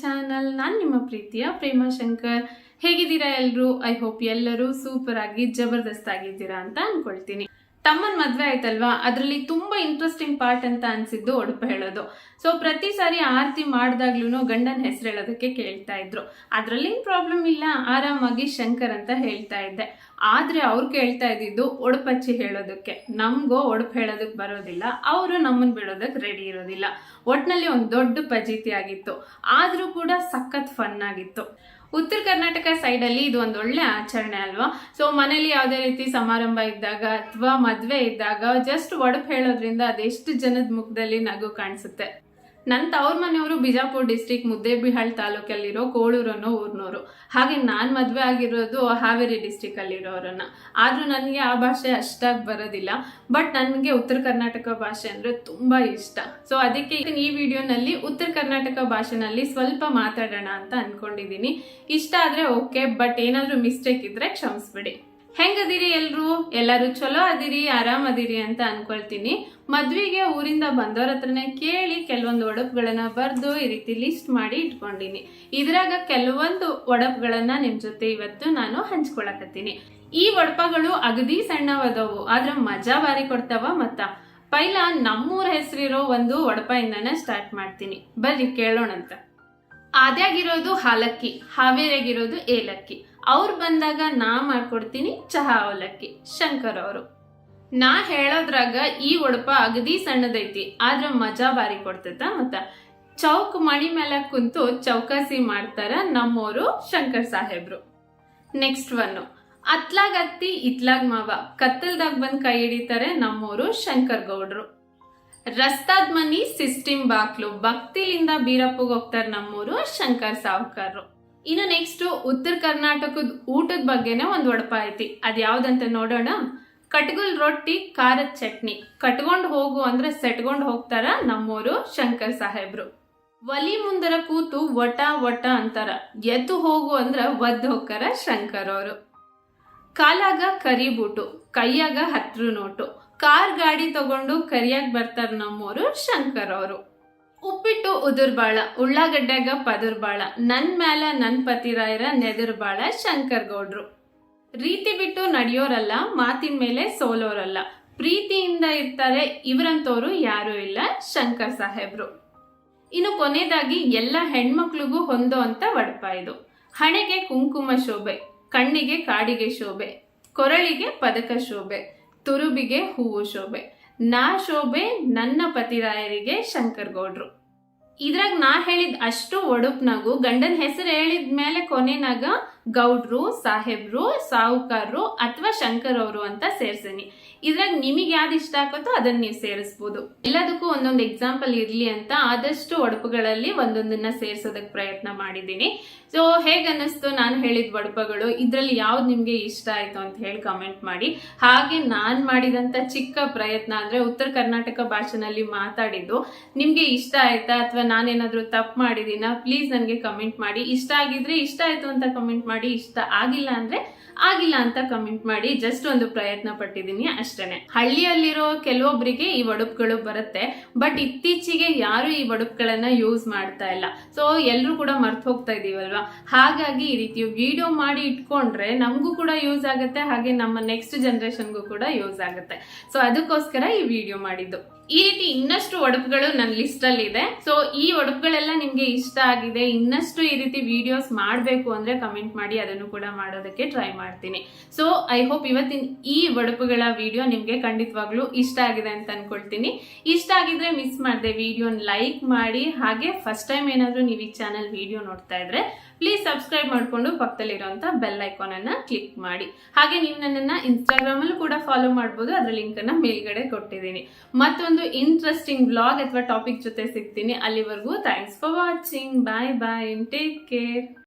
Channel ನಾನು ನಿಮ್ಮ ಪ್ರೀತಿಯ ಪ್ರೇಮ ಶಂಕರ್. ಹೇಗಿದ್ದೀರಾ ಎಲ್ಲರೂ ಐ ಹೋಪ್ ಎಲ್ಲರೂ ಸೂಪರ್ ಆಗಿ ಜಬರ್ದಸ್ತ್ ಆಗಿದ್ದೀರಾ ಅಂತ ಅನ್ಕೊಳ್ತೀನಿ. ತಮ್ಮನ್ ಮದ್ವೆ ಆಯ್ತಲ್ವಾ? ಅದರಲ್ಲಿ ತುಂಬಾ ಇಂಟ್ರೆಸ್ಟಿಂಗ್ ಪಾರ್ಟ್ ಅಂತ ಅನ್ಸಿದ್ದು ಒಡಪ ಹೇಳೋದು. ಸೊ ಪ್ರತಿ ಸಾರಿ ಆರತಿ ಮಾಡಿದಾಗ್ಲೂ ಗಂಡನ ಹೆಸರು ಹೇಳೋದಕ್ಕೆ ಕೇಳ್ತಾ ಇದ್ರು. ಅದ್ರಲ್ಲಿ ಪ್ರಾಬ್ಲಮ್ ಇಲ್ಲ. ಆರಾಮಾಗಿ ಶಂಕರ್ ಅಂತ ಹೇಳ್ತಾ ಇದ್ದೆ. ಆದ್ರೆ ಅವ್ರು ಕೇಳ್ತಾ ಇದ್ದಿದ್ದು ಒಡಪಚ್ಚಿ ಹೇಳೋದಕ್ಕೆ. ನಮ್ಗೋ ಒಡಪು ಹೇಳೋದಕ್ಕೆ ಬರೋದಿಲ್ಲ. ಅವರು ನಮ್ಮನ್ ಬಿಡೋದಕ್ಕೆ ರೆಡಿ ಇರೋದಿಲ್ಲ. ಒಟ್ನಲ್ಲಿ ಒಂದು ದೊಡ್ಡ ಪಜೀತಿ ಆಗಿತ್ತು. ಆದ್ರೂ ಕೂಡ ಸಖತ್ ಫನ್ ಆಗಿತ್ತು. ಉತ್ತರ ಕರ್ನಾಟಕ ಸೈಡ್ ಅಲ್ಲಿ ಇದು ಒಂದು ಒಳ್ಳೆ ಆಚರಣೆ ಅಲ್ವಾ? ಸೊ ಮನೇಲಿ ಯಾವುದೇ ರೀತಿ ಸಮಾರಂಭ ಇದ್ದಾಗ ಅಥವಾ ಮದ್ವೆ ಇದ್ದಾಗ ಜಸ್ಟ್ ಒಡಪು ಹೇಳೋದ್ರಿಂದ ಅದೆಷ್ಟು ಜನದ ಮುಖದಲ್ಲಿ ನಗು ಕಾಣಿಸುತ್ತೆ. ನನ್ನ ತವ್ರ ಮನೆಯವರು ಬಿಜಾಪುರ್ ಡಿಸ್ಟ್ರಿಕ್ಟ್ ಮುದ್ದೇಬಿಹಾಳ್ ತಾಲೂಕಲ್ಲಿರೋ ಕೋಳೂರು ಅನ್ನೋ ಊರ್ನವರು. ಹಾಗೆ ನಾನು ಮದುವೆ ಆಗಿರೋದು ಹಾವೇರಿ ಡಿಸ್ಟಿಕ್ ಅಲ್ಲಿರೋರನ್ನ. ಆದ್ರೂ ನನಗೆ ಆ ಭಾಷೆ ಅಷ್ಟಾಗಿ ಬರೋದಿಲ್ಲ. ಬಟ್ ನನಗೆ ಉತ್ತರ ಕರ್ನಾಟಕ ಭಾಷೆ ಅಂದ್ರೆ ತುಂಬಾ ಇಷ್ಟ. ಸೊ ಅದಕ್ಕೆ ಈ ವಿಡಿಯೋನಲ್ಲಿ ಉತ್ತರ ಕರ್ನಾಟಕ ಭಾಷೆನಲ್ಲಿ ಸ್ವಲ್ಪ ಮಾತಾಡೋಣ ಅಂತ ಅನ್ಕೊಂಡಿದೀನಿ. ಇಷ್ಟ ಆದ್ರೆ ಓಕೆ ಬಟ್ ಏನಾದ್ರೂ ಮಿಸ್ಟೇಕ್ ಇದ್ರೆ ಕ್ಷಮಿಸ್ಬಿಡಿ. ಹೆಂಗದಿರಿ ಎಲ್ರು? ಎಲ್ಲರೂ ಚಲೋ ಅದಿರಿ ಆರಾಮ್ ಅದಿರಿ ಅಂತ ಅನ್ಕೊಳ್ತೀನಿ. ಮದ್ವಿಗೆ ಊರಿಂದ ಬಂದವ್ರ ಹತ್ರನೇ ಕೇಳಿ ಕೆಲವೊಂದು ಒಡಪುಗಳನ್ನ ಬರ್ದು ಈ ರೀತಿ ಲಿಸ್ಟ್ ಮಾಡಿ ಇಟ್ಕೊಂಡಿನಿ. ಇದ್ರಾಗ ಕೆಲವೊಂದು ಒಡಪುಗಳನ್ನ ನಿಮ್ ಜೊತೆ ಇವತ್ತು ನಾನು ಹಂಚ್ಕೊಳಕತ್ತೀನಿ. ಈ ಒಡಪಗಳು ಅಗದಿ ಸಣ್ಣವದವು, ಆದ್ರ ಮಜಾ ಬಾರಿ ಕೊಡ್ತಾವ ಮತ್ತ. ಪೈಲ ನಮ್ಮೂರ ಹೆಸರಿರೋ ಒಂದು ಒಡಪಯಿಂದನೇ ಸ್ಟಾರ್ಟ್ ಮಾಡ್ತೀನಿ. ಬರ್ರಿ ಕೇಳೋಣಂತ. ಆದ್ಯಾಗಿರೋದು ಹಾಲಕ್ಕಿ, ಹಾವೇರಿಯಾಗಿರೋದು ಏಲಕ್ಕಿ. ಅವ್ರು ಬಂದಾಗ ನಾ ಮಾಡ್ಕೊಡ್ತೀನಿ ಚಹಾ ಅವಲಕ್ಕಿ, ಶಂಕರ್ ಅವರು. ನಾ ಹೇಳೋದ್ರಾಗ ಈ ಒಡಪ ಅಗದಿ ಸಣ್ಣದೈತಿ, ಆದ್ರ ಮಜಾ ಬಾರಿ ಕೊಡ್ತೈತ ಮತ್ತ ಚೌಕ್ ಮಣಿ ಮೇಲೆ ಕುಂತು ಚೌಕಾಸಿ ಮಾಡ್ತಾರ ನಮ್ಮೋರು ಶಂಕರ್ ಸಾಹೇಬ್ರು. ನೆಕ್ಸ್ಟ್ ಒನ್ನು ಅತ್ಲಾಗ್ ಅತ್ತಿ, ಇತ್ಲಾಗ್ ಮಾವ, ಕತ್ತಲ್ದಾಗ ಬಂದ್ ಕೈ ಹಿಡಿತಾರೆ ನಮ್ಮೋರು ಶಂಕರ್ ಗೌಡ್ರು. ರಸ್ತಾದ್ ಮನಿ, ಸಿಸ್ಟಿಮ್ ಬಾಕ್ಲು, ಭಕ್ತಿಲಿಂದ ಬೀರಪ್ಪಗೆ ಹೋಗ್ತಾರೆ ನಮ್ಮೂರು ಶಂಕರ್ ಸಾವ್ಕಾರ್ರು. ಇನ್ನು ನೆಕ್ಸ್ಟ್ ಉತ್ತರ ಕರ್ನಾಟಕದ ಊಟದ ಬಗ್ಗೆನೇ ಒಂದು ಒಡಪ ಐತಿ. ಅದ್ ಯಾವ್ದಂತ ನೋಡೋಣ. ಕಟ್ಗುಲ್ ರೊಟ್ಟಿ, ಖಾರದ ಚಟ್ನಿ. ಕಟ್ಕೊಂಡು ಹೋಗು ಅಂದ್ರೆ ಸೆಟ್ಕೊಂಡು ಹೋಗ್ತಾರ ನಮ್ಮೂರು ಶಂಕರ್ ಸಾಹೇಬ್ರು. ಒಲಿ ಮುಂದರ ಕೂತು ವಟ ವಟ ಅಂತಾರ. ಎದ್ದು ಹೋಗು ಅಂದ್ರ ಒದ್ದು ಹೋಗ್ತಾರ ಶಂಕರ್ ಅವರು. ಕಾಲಾಗ ಕರಿ ಬೂಟು, ಕೈಯಾಗ ಹತ್ರ ನೋಟು. ಕಾರ್ ಗಾಡಿ ತಗೊಂಡು ಕರಿಯಾಗಿ ಬರ್ತಾರ ನಮ್ಮೂರು ಶಂಕರ್ ಅವರು. ಉಪ್ಪಿಟ್ಟು ಉದುರ್ಬಾಳ ಉಳ್ಳಾಗಡ್ಡ್ಯಾಗ ಪದುರ್ಬಾಳ, ನನ್ ಮ್ಯಾಲ ನನ್ ಪತಿರಾಯರ ನೆದುರ್ಬಾಳ ಶಂಕರ್ ಗೌಡ್ರು ರೀತಿ ಬಿಟ್ಟು ನಡೆಯೋರಲ್ಲ, ಮಾತಿನ ಮೇಲೆ ಸೋಲೋರಲ್ಲ. ಪ್ರೀತಿಯಿಂದ ಇರ್ತಾರೆ ಇವರಂತವರು ಯಾರೂ ಇಲ್ಲ ಶಂಕರ್ ಸಾಹೇಬ್ರು. ಇನ್ನು ಕೊನೆಯದಾಗಿ ಎಲ್ಲ ಹೆಣ್ಮಕ್ಳಿಗೂ ಹೊಂದೋ ಅಂತ ಒಡಪ ಇದು. ಹಣೆಗೆ ಕುಂಕುಮ ಶೋಭೆ, ಕಣ್ಣಿಗೆ ಕಾಡಿಗೆ ಶೋಭೆ, ಕೊರಳಿಗೆ ಪದಕ ಶೋಭೆ, ತುರುಬಿಗೆ ಹೂವು ಶೋಭೆ. ನಾ ಶೋಭೆ ನನ್ನ ಪತಿರಾಯರಿಗೆ ಶಂಕರ್ ಗೌಡ್ರು ಇದ್ರಾಗ ನಾ ಹೇಳಿದ ಅಷ್ಟು ಒಡುಪ್ನಾಗು ಗಂಡನ ಹೆಸರು ಹೇಳಿದ ಮೇಲೆ ಕೊನೆನಾಗ ಗೌಡ್ರು, ಸಾಹೇಬ್ರು, ಸಾಹುಕಾರರು ಅಥವಾ ಶಂಕರ್ ಅವರು ಅಂತ ಸೇರ್ಸೇನಿ. ಇದ್ರಾಗ ನಿಮಗೆ ಯಾವ್ದು ಇಷ್ಟ ಆಗುತ್ತೋ ಅದನ್ನ ನೀವು ಸೇರಿಸ್ಬೋದು. ಎಲ್ಲದಕ್ಕೂ ಒಂದೊಂದು ಎಕ್ಸಾಂಪಲ್ ಇರ್ಲಿ ಅಂತ ಆದಷ್ಟು ಒಡಪುಗಳಲ್ಲಿ ಒಂದೊಂದನ್ನ ಸೇರ್ಸೋದಕ್ಕೆ ಪ್ರಯತ್ನ ಮಾಡಿದ್ದೀನಿ ಸೊ ಹೇಗೆ ಅನ್ನಿಸ್ತು? ನಾನು ಹೇಳಿದ ಒಡಪಗಳು, ಇದ್ರಲ್ಲಿ ಯಾವ್ದು ನಿಮ್ಗೆ ಇಷ್ಟ ಆಯ್ತು ಅಂತ ಹೇಳಿ ಕಮೆಂಟ್ ಮಾಡಿ. ಹಾಗೆ ನಾನ್ ಮಾಡಿದಂತ ಚಿಕ್ಕ ಪ್ರಯತ್ನ ಅಂದ್ರೆ ಉತ್ತರ ಕರ್ನಾಟಕ ಭಾಷೆನಲ್ಲಿ ಮಾತಾಡಿದ್ದು, ನಿಮ್ಗೆ ಇಷ್ಟ ಆಯ್ತಾ? ಅಥವಾ ನಾನೇನಾದ್ರೂ ತಪ್ಪು ಮಾಡಿದೀನ? ಪ್ಲೀಸ್ ನನಗೆ ಕಮೆಂಟ್ ಮಾಡಿ. ಇಷ್ಟ ಆಗಿದ್ರೆ ಇಷ್ಟ ಆಯ್ತು ಅಂತ ಕಮೆಂಟ್ ಇಷ್ಟ ಆಗಿಲ್ಲ ಅಂದ್ರೆ ಆಗಿಲ್ಲ ಅಂತ ಕಮೆಂಟ್ ಮಾಡಿ. ಜಸ್ಟ್ ಒಂದು ಪ್ರಯತ್ನ ಪಟ್ಟಿದ್ದೀನಿ ಅಷ್ಟೇನೆ. ಹಳ್ಳಿಯಲ್ಲಿರೋ ಕೆಲವೊಬ್ಬರಿಗೆ ಈ ಒಡಪುಗಳು ಬರುತ್ತೆ. ಬಟ್ ಇತ್ತೀಚೆಗೆ ಯಾರು ಈ ಒಡಪುಗಳನ್ನ ಯೂಸ್ ಮಾಡ್ತಾ ಇಲ್ಲ. ಸೊ ಎಲ್ಲರೂ ಕೂಡ ಮರ್ತು ಹೋಗ್ತಾ ಇದೀವಲ್ವಾ? ಹಾಗಾಗಿ ಈ ರೀತಿ ವಿಡಿಯೋ ಮಾಡಿ ಇಟ್ಕೊಂಡ್ರೆ ನಮಗೂ ಕೂಡ ಯೂಸ್ ಆಗುತ್ತೆ. ಹಾಗೆ ನಮ್ಮ ನೆಕ್ಸ್ಟ್ ಜನರೇಷನ್ಗೂ ಕೂಡ ಯೂಸ್ ಆಗುತ್ತೆ. ಸೊ ಅದಕ್ಕೋಸ್ಕರ ಈ ವಿಡಿಯೋ ಮಾಡಿದ್ದು. ಈ ರೀತಿ ಇನ್ನಷ್ಟು ಒಡಪುಗಳು ನನ್ನ ಲಿಸ್ಟ್ ಅಲ್ಲಿ ಇದೆ. ಸೊ ಈ ಒಡಪುಗಳೆಲ್ಲ ನಿಮ್ಗೆ ಇಷ್ಟ ಆಗಿದೆ, ಇನ್ನಷ್ಟು ಈ ರೀತಿ ವಿಡಿಯೋಸ್ ಮಾಡಬೇಕು ಅಂದ್ರೆ ಕಮೆಂಟ್ ಮಾಡಿ, ಅದನ್ನು ಕೂಡ ಮಾಡೋದಕ್ಕೆ ಟ್ರೈ ಮಾಡ್ತೀನಿ. ಸೊ ಐ ಹೋಪ್ ಇವತ್ತಿನ ಈ ಒಡಪುಗಳ ವಿಡಿಯೋ ನಿಮ್ಗೆ ಖಂಡಿತವಾಗ್ಲೂ ಇಷ್ಟ ಆಗಿದೆ ಅಂತ ಅನ್ಕೊಳ್ತೀನಿ. ಇಷ್ಟ ಆಗಿದ್ರೆ ಮಿಸ್ ಮಾಡಿದೆ ವಿಡಿಯೋನ ಲೈಕ್ ಮಾಡಿ, ಹಾಗೆ ಫಸ್ಟ್ ಟೈಮ್ ಏನಾದರೂ ನೀವು ಈ ಚಾನಲ್ ವಿಡಿಯೋ ನೋಡ್ತಾ ಇದ್ರೆ ಪ್ಲೀಸ್ ಸಬ್ಸ್ಕ್ರೈಬ್ ಮಾಡಿಕೊಂಡು ಪಕ್ಕದಲ್ಲಿರುವಂತ ಬೆಲ್ ಐಕಾನ್ ಅನ್ನ ಕ್ಲಿಕ್ ಮಾಡಿ. ಹಾಗೆ ನೀವು ನನ್ನನ್ನ ಇನ್ಸ್ಟಾಗ್ರಾಮ್ ಅಲ್ಲೂ ಕೂಡ ಫಾಲೋ ಮಾಡಬಹುದು ಅದರ ಲಿಂಕ್ ಅನ್ನ ಮೇಲ್ಗಡೆ ಕೊಟ್ಟಿದ್ದೀನಿ. ಮತ್ತೊಂದು ಇಂಟ್ರೆಸ್ಟಿಂಗ್ ಬ್ಲಾಗ್ ಅಥವಾ ಟಾಪಿಕ್ ಜೊತೆ ಸಿಗ್ತೀನಿ. ಅಲ್ಲಿವರೆಗೂ thanks for watching bye bye take care